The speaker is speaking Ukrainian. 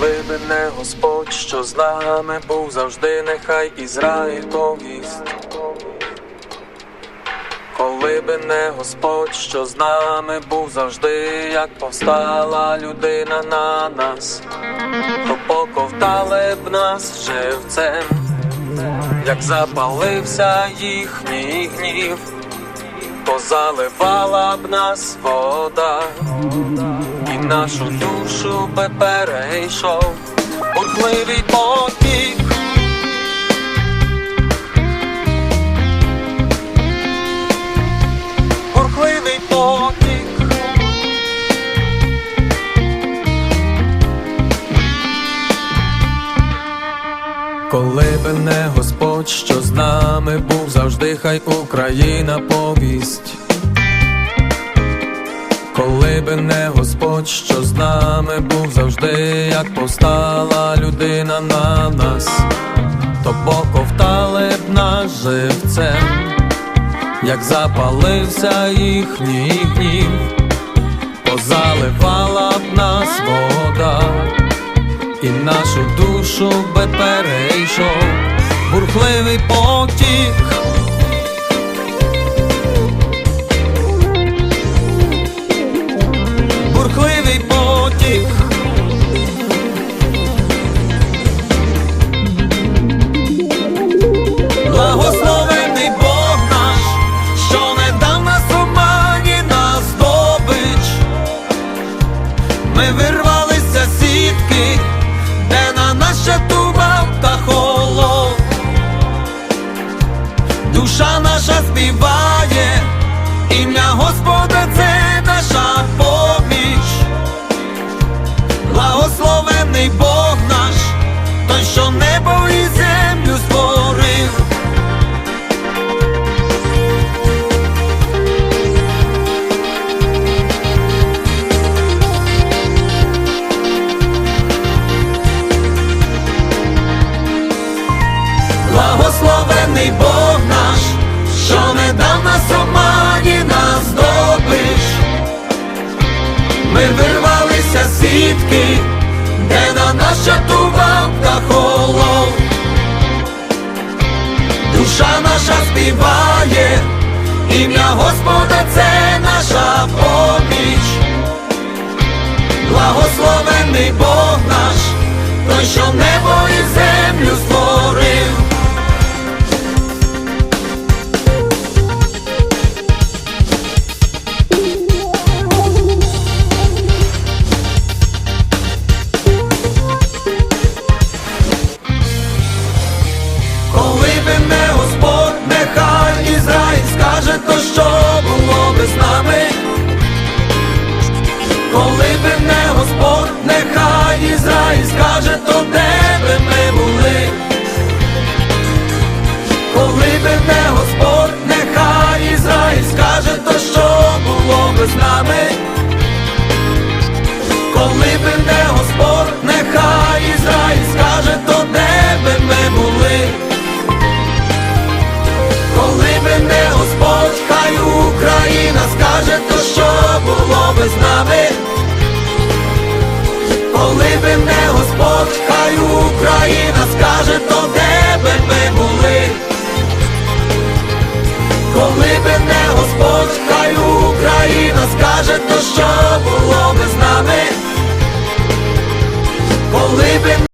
би не Господь, що з нами був завжди, нехай Ізраїль повість. Коли би не Господь, що з нами був завжди, як повстала людина на нас, то поковтали б нас живцем, як запалився їхній гнів, то заливала б нас вода, і нашу душу би перейшов бурхливий потік. Не Господь, що з нами був завжди, хай Україна повість. Коли би не Господь, що з нами був завжди, як повстала людина на нас, то поковтали б нас живцем як запалився їхній гнів, позаливала б нас вода, і нашу душу перейшов бурхливий потік. Бурхливий потік. Благословений Бог наш, що не дав нас омані на здобич. Ми вирвалися сітки, де на нас Душа наша співає, ім'я Господа це наша поміч. Благословений Бог наш, той, що небо і вирвалися де на нас чатував та холод. Душа наша співає, ім'я Господа це наша поміч. Благословений Бог наш, той, що небо і землю Скаже, то де би ми були. Коли би не Господь, нехай Ізраїль скаже, то що було би з нами. Коли би